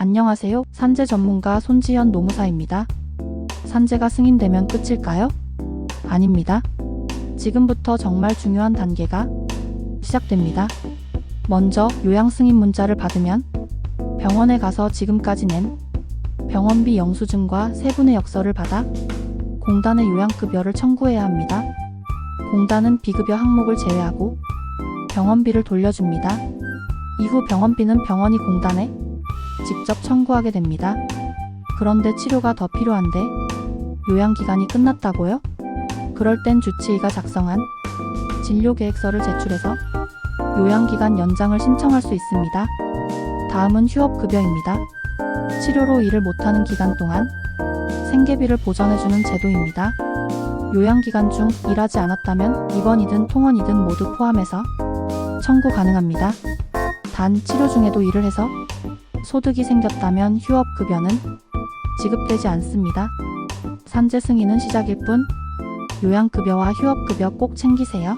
안녕하세요. 산재 전문가 손지현 노무사입니다. 산재가 승인되면 끝일까요? 아닙니다. 지금부터 정말 중요한 단계가 시작됩니다. 먼저 요양 승인 문자를 받으면 병원에 가서 지금까지 낸 병원비 영수증과 세분의 역서를 받아 공단의 요양급여를 청구해야 합니다. 공단은 비급여 항목을 제외하고 병원비를 돌려줍니다. 이후 병원비는 병원이 공단에 직접 청구하게 됩니다. 그런데 치료가 더 필요한데 요양기간이 끝났다고요? 그럴 땐 주치의가 작성한 진료계획서를 제출해서 요양기간 연장을 신청할 수 있습니다. 다음은 휴업급여입니다. 치료로 일을 못하는 기간 동안 생계비를 보전해주는 제도입니다. 요양기간 중 일하지 않았다면 입원이든 통원이든 모두 포함해서 청구 가능합니다. 단 치료 중에도 일을 해서 소득이 생겼다면 휴업급여는 지급되지 않습니다. 산재 승인은 시작일 뿐 요양급여와 휴업급여 꼭 챙기세요.